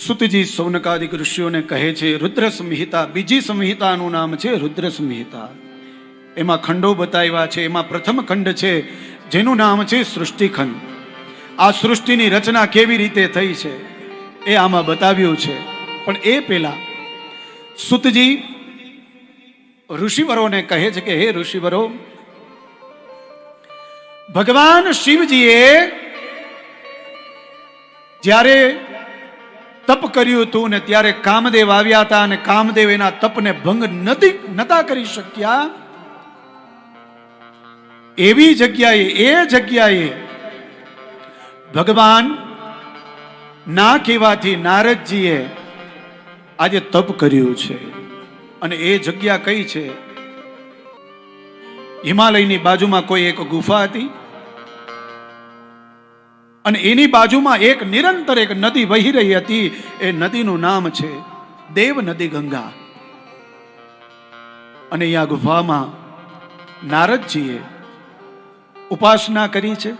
સુતજી સૌનકાદિક ઋષિઓને કહે છે, રુદ્ર સંહિતા, બીજી સંહિતાનું નામ છે રુદ્ર સંહિતા. એમાં ખંડો બતાવ્યા છે, એમાં પ્રથમ ખંડ છે, જેનું નામ છે સૃષ્ટિખંડ. આ સૃષ્ટિની રચના કેવી રીતે થઈ છે, એ આમાં બતાવ્યું છે. પણ એ પહેલા, સુતજી ઋષિવરોને કહે છે કે, હે ઋષિવરો, ભગવાન શિવજીએ જ્યારે તપ કર્યું હતું ને ત્યારે કામદેવ આવ્યા હતા અને કામદેવ એના તપને ભંગ નથી, નતા કરી શક્યા. એવી જગ્યાએ, એ જગ્યાએ ભગવાન ના કહેવાથી નારદજીએ આજે તપ કર્યું છે. અને એ જગ્યા કઈ છે? હિમાલયની બાજુમાં કોઈ એક ગુફા હતી? અને એની બાજુમાં એક નિરંતર એક નદી વહી રહી હતી. એ નદીનું નામ છે દેવ નદી ગંગા. અને અહીંયા ગુફામાં નારદજીએ ઉપાસના કરી છે.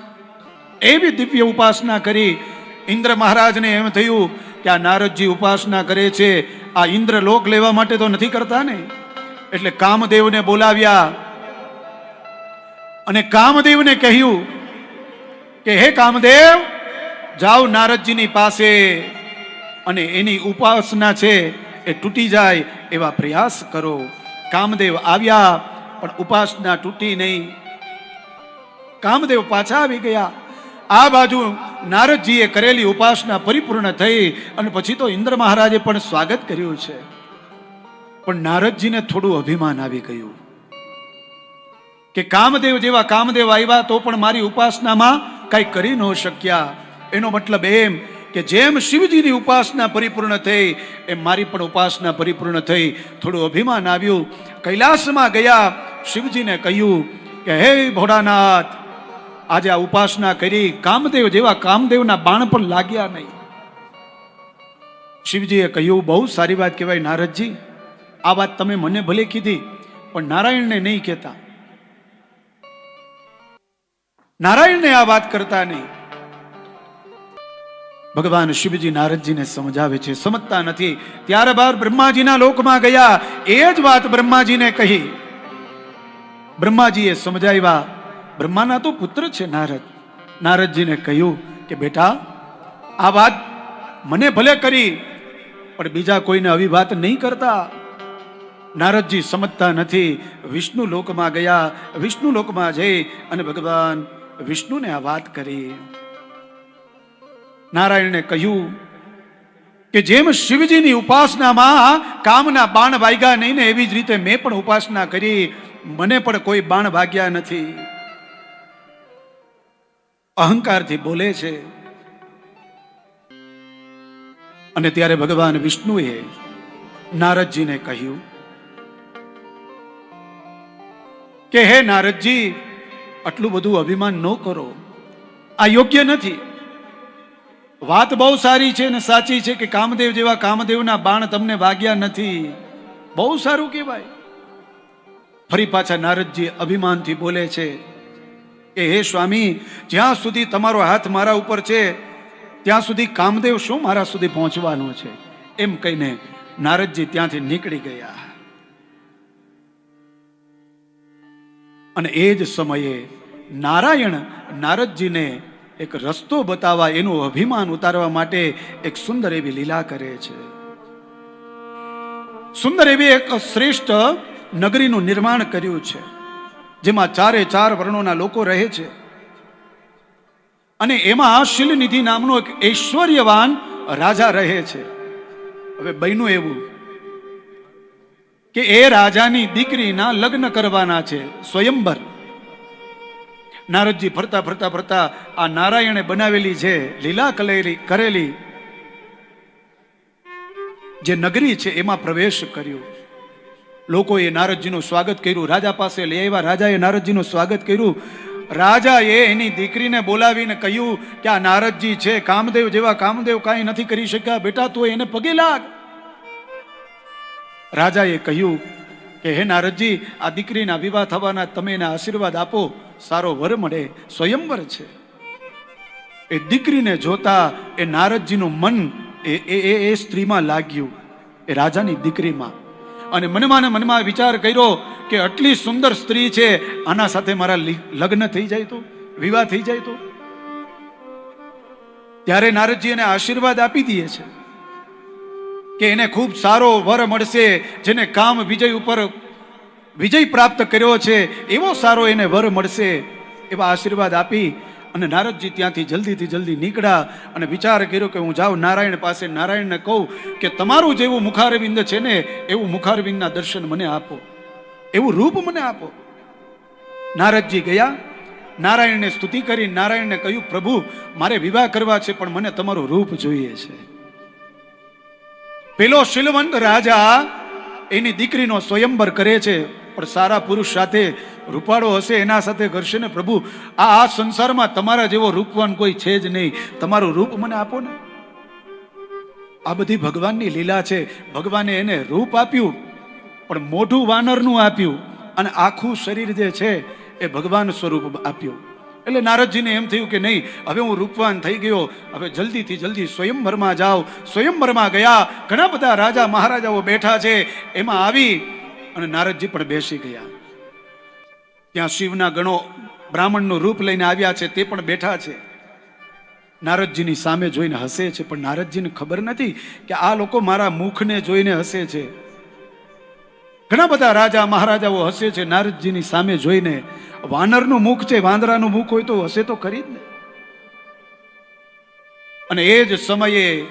એવી દિવ્ય ઉપાસના કરી. ઇન્દ્ર મહારાજને એમ થયું કે આ નારદજી ઉપાસના કરે છે. આ ઇન્દ્ર લોક લેવા માટે તો નથી કરતા ને. એટલે કામદેવને બોલાવ્યા અને કામદેવને કહ્યું કે હે કામદેવ, જાઓ નારદજીની પાસે અને એની ઉપાસના છે એ તૂટી જાય એવા પ્રયાસ કરો. કામદેવ આવ્યા, પણ ઉપાસના તૂટી નહીં. કામદેવ પાછા આવી ગયા. આ બાજુ નારદજીએ કરેલી ઉપાસના પરિપૂર્ણ થઈ અને પછી તો ઇન્દ્ર મહારાજે પણ સ્વાગત કર્યું છે. પણ નારદજીને થોડું અભિમાન આવી ગયું. કે કામદેવ જેવા કામદેવ આવ્યા તો પણ મારી ઉપાસનામાં કઈ કરી ન શક્યા. એનો મતલબ એમ કે જેમ શિવજીની ઉપાસના પરિપૂર્ણ થઈ, એમ મારી પણ ઉપાસના પરિપૂર્ણ થઈ. થોડું અભિમાન આવ્યું. કૈલાસમાં ગયા, શિવજીને કહ્યું કે, હે ભોળાનાથ, આજે આ ઉપાસના કરી કામદેવ જેવા કામદેવના બાણ પણ લાગ્યા નહીં. શિવજીએ કહ્યું, બહુ સારી વાત કહેવાય નારદજી. આ વાત તમે મને ભલે કીધી, પણ નારાયણને નહીં કહેતા. નારાયણને આ વાત કરતા નહીં. ભગવાન શિવજી નારદજીને સમજાવે છે, સમજતા નથી. ત્યારબાદ બ્રહ્માજીના લોકમાં ગયા. એ જ વાત બ્રહ્માજીને કહી. બ્રહ્માજીએ સમજાવ્યા, બ્રહ્માના તો પુત્ર છે નારદ. નારદજીને કહ્યું કે, બેટા, આ વાત મને ભલે કરી, પણ બીજા કોઈને આવી વાત નહીં કરતા. નારદજી સમજતા નથી. વિષ્ણુ લોકમાં ગયા, વિષ્ણુ લોકમાં જઈ અને ભગવાન વિષ્ણુને આ વાત કરી. નારાયણને કહ્યું કે જેમ શિવજીની ઉપાસનામાં કામના બાણ વાગ્યા નહીં ને એવી જ રીતે મેં પણ ઉપાસના કરી, મને પણ કોઈ બાણ ભાગ્યા નથી. અહંકારથી બોલે છે. અને ત્યારે ભગવાન વિષ્ણુએ નારદજીને કહ્યું કે હે નારદજી આટલું બધું અભિમાન ન કરો. આ યોગ્ય નથી. વાત બહુ સારી છે ને સાચી છે કે કામદેવ જેવા કામદેવના બાણ તમને વાગ્યા નથી. બહુ સારું કહેવાય. ફરી પાછા નારદજી અભિમાનથી બોલે છે કે, હે સ્વામી, જ્યાં સુધી તમારો હાથ મારા ઉપર છે, ત્યાં સુધી કામદેવ શું મારા સુધી પહોંચવાનો છે? એમ કહીને નારદજી ત્યાંથી નીકળી ગયા. અને એ જ સમયે નારાયણ નારદજીને એક રસ્તો બતાવવા, એનું અભિમાન ઉતારવા માટે એક સુંદર એવી લીલા કરે છે. સુંદર એવી એક શ્રેષ્ઠ નગરીનું નિર્માણ કર્યું છે, જેમાં ચારે ચાર વર્ણોના લોકો રહે છે. અને એમાં શિલનિધિ નામનો એક ઐશ્વર્યવાન રાજા રહે છે. હવે બન્યું એવું કે એ રાજાની દીકરીના લગ્ન કરવાના છે, સ્વયંભર. નારદજી ફરતા ફરતા ફરતા આ નારાયણે બનાવેલી છે લીલા કલેલી કરેલી જે નગરી છે એમાં પ્રવેશ કર્યો. લોકોએ નારદજીનું સ્વાગત કર્યું. રાજા પાસે લઈ આવ્યા. રાજાએ નારદજીનું સ્વાગત કર્યું. રાજાએ એની દીકરીને બોલાવીને કહ્યું કે આ નારદજી છે, કામદેવ જેવા કામદેવ કાંઈ નથી કરી શક્યા. બેટા, તું એને પગે લાગ. રાજાએ કહ્યું કે, હે નારદજી, આ દીકરીના વિવાહ થવાના તમે એને આશીર્વાદ આપો. સારો વર મળે, સ્વયંવર છે. એ દીકરીને જોતા એ નારદજીનું મન એ એ એ સ્ત્રીમાં લાગ્યું, એ રાજાની દીકરીમાં. અને મનમાં મનમાં વિચાર કર્યો કે, આટલી સુંદર સ્ત્રી છે, આના સાથે મારા લગ્ન થઈ જાય તો? વિવાહ થઈ જાય તો? ત્યારે નારદજી એને આશીર્વાદ આપી દે છે. કે એને ખૂબ સારો વર મળશે, જેને કામ વિજય ઉપર વિજય પ્રાપ્ત કર્યો છે, એવો સારો એને વર મળશે, એવા આશીર્વાદ આપી અને નારદજી ત્યાંથી જલ્દીથી જલ્દી નીકળ્યા અને વિચાર કર્યો કે હું જાઉં નારાયણ પાસે. નારાયણને કહું કે તમારું જેવું મુખારવિંદ છે ને, એવું મુખારવિંદના દર્શન મને આપો. એવું રૂપ મને આપો. નારદજી ગયા, નારાયણને સ્તુતિ કરી, નારાયણને કહ્યું, પ્રભુ, મારે વિવાહ કરવા છે, પણ મને તમારું રૂપ જોઈએ છે. પેલો શિલવંત રાજા એની દીકરીનો સ્વયંવર કરે છે પણ સારા પુરુષ સાથે રૂપાળો હશે, એના સાથે કરશે ને પ્રભુ, આ આ સંસારમાં તમારા જેવો રૂપવાન કોઈ છે જ નહીં. તમારું રૂપ મને આપો ને. આ બધી ભગવાનની લીલા છે. ભગવાને એને રૂપ આપ્યું, પણ મોઢું વાનરનું આપ્યું, અને આખું શરીર જે છે એ ભગવાન સ્વરૂપ આપ્યું. એટલે નારદજીને એમ થયું કે નહીં, હવે હું રૂપવાન થઈ ગયો, હવે જલ્દીથી જલ્દી સ્વયંવરમાં જાઓ. સ્વયંવરમાં ગયા, ઘણા બધા રાજા મહારાજાઓ બેઠા છે, એમાં આવી અને નારદજી પણ બેસી ગયા. ત્યાં શિવના ગણો બ્રાહ્મણનું રૂપ લઈને આવ્યા છે, તે પણ બેઠા છે. નારદજીની સામે જોઈને હસે છે, પણ નારદજીને ખબર નથી કે આ લોકો મારા મુખને જોઈને હસે છે. ઘણા બધા રાજા મહારાજાઓ હસે છે, નારદજીની સામે જોઈને વાનરનું મુખ છે, વાંદરાનું મુખ હોય તો હશે તો ખરી જ ને. અને એ જ સમયે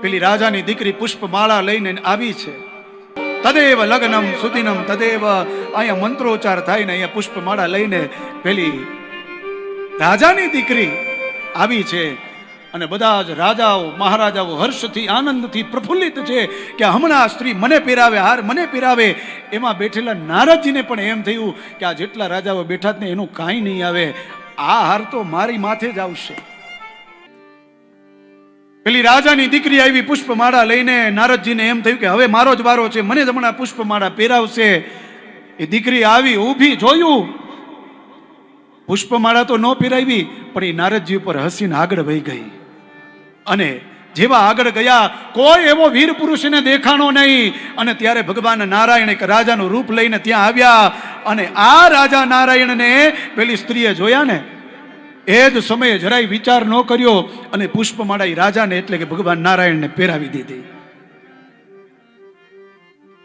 પેલી રાજાની દીકરી પુષ્પમાળા લઈને આવી છે. તદેવ લગ્નમ સુદિનમ તદેવ, અહીંયા મંત્રોચ્ચાર થાય ને અહીંયા પુષ્પમાળા લઈને પેલી રાજાની દીકરી આવી છે. અને બધા જ રાજાઓ, મહારાજાઓ હર્ષથી, આનંદથી પ્રફુલ્લિત છે કે હમણાં સ્ત્રી મને પહેરાવે હાર મને પહેરાવે એમાં બેઠેલા નારદજીને પણ એમ થયું કે આ જેટલા રાજાઓ બેઠા ને એનું કાંઈ નહીં આવે. આ હાર તો મારી માથે જ આવશે. પેલી રાજાની દીકરી આવી પુષ્પમાળા લઈને નારદજીને એમ થયું કે હવે મારો જ વારો છે, મને જ હમણાં પુષ્પમાળા પહેરાવશે. એ દીકરી આવી ઊભી જોયું. પુષ્પમાળા તો ન પહેરાવી, પણ એ નારદજી ઉપર હસીને આગળ વહી ગઈ. અને જેવા આગળ ગયા, કોઈ એવો વીર પુરુષને દેખાણો નહીં. અને ત્યારે ભગવાન નારાયણ એક રાજાનું રૂપ લઈને ત્યાં આવ્યા અને આ રાજા નારાયણને પેલી સ્ત્રીએ જોયા ને, એ જ સમયે જરાય વિચાર ન કર્યો અને પુષ્પમાળા એ રાજાને એટલે કે ભગવાન નારાયણને પહેરાવી દીધી.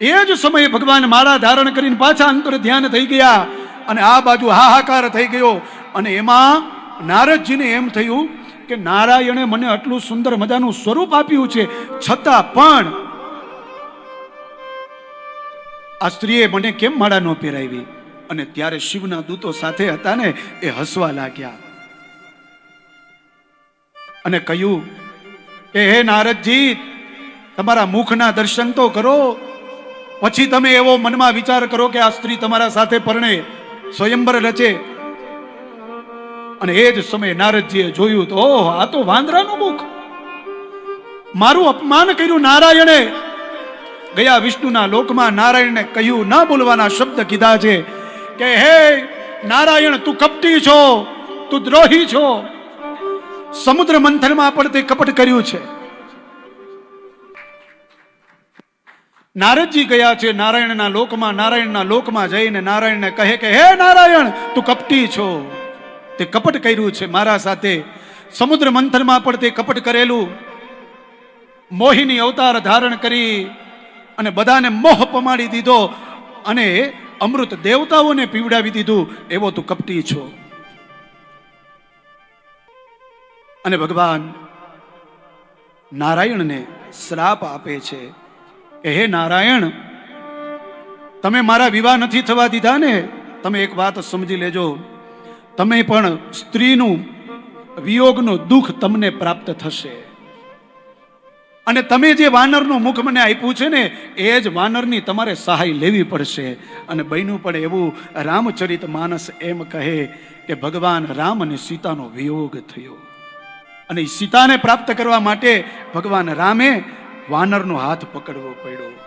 એ જ સમયે ભગવાન માળા ધારણ કરીને પાછા અંતર ધ્યાન થઈ ગયા અને આ બાજુ હાહાકાર થઈ ગયો અને એમાં નારદજીને એમ થયું કે નારાયણે મને આટલું સુંદર મજાનું સ્વરૂપ આપ્યું છે, છતાં પણ આ સ્ત્રીએ મને કેમ માળા ન પહેરાવી? અને ત્યારે શિવના દૂતો સાથે હતા ને, એ હસવા લાગ્યા. અને કહ્યું કે હે નારદજી, તમારા મુખના દર્શન તો કરો, પછી તમે એવો મનમાં વિચાર કરો કે આ સ્ત્રી તમારા સાથે પરણે સ્વયંવર રચે. અને એ જ સમયે નારદજીએ જોયું તો, ઓહ, આ તો વાંદરાનું મુખ. મારું અપમાન કર્યું નારાયણે. ગયા વિષ્ણુના લોકમાં નારાયણને કહ્યું, ના બોલવાના શબ્દ કીધા છે. કે, હે નારાયણ, તું કપટી છો, તું દ્રોહી છો. સમુદ્ર મંથનમાં પણ તે કપટ કર્યું છે. નારદજી ગયા છે નારાયણના લોકમાં નારાયણના લોકમાં જઈને નારાયણને કહે કે, હે નારાયણ, તું કપટી છો. તે કપટ કર્યું છે મારા સાથે. સમુદ્ર મંથનમાં પણ તે કપટ કરેલું. મોહિની અવતાર ધારણ કરી અને બધાને મોહ પમાડી દીધો અને અમૃત દેવતાઓને પીવડાવી દીધું. એવો તું કપટી છો. અને ભગવાન નારાયણને શ્રાપ આપે છે. કે હે નારાયણ, તમે મારા વિવાહ નથી થવા દીધા ને? તમે એક વાત સમજી લેજો. તમે પણ સ્ત્રીનું વિયોગનું દુઃખ તમને પ્રાપ્ત થશે. અને તમે જે વાનરનું મુખ મને આપ્યું છે ને, એ જ વાનરની તમારે સહાય લેવી પડશે. અને બન્યું પણ એવું રામચરિત માનસ એમ કહે કે ભગવાન રામ અને સીતાનો વિયોગ થયો. અને સીતાને પ્રાપ્ત કરવા માટે ભગવાન રામે વાનરનો હાથ પકડવો પડ્યો.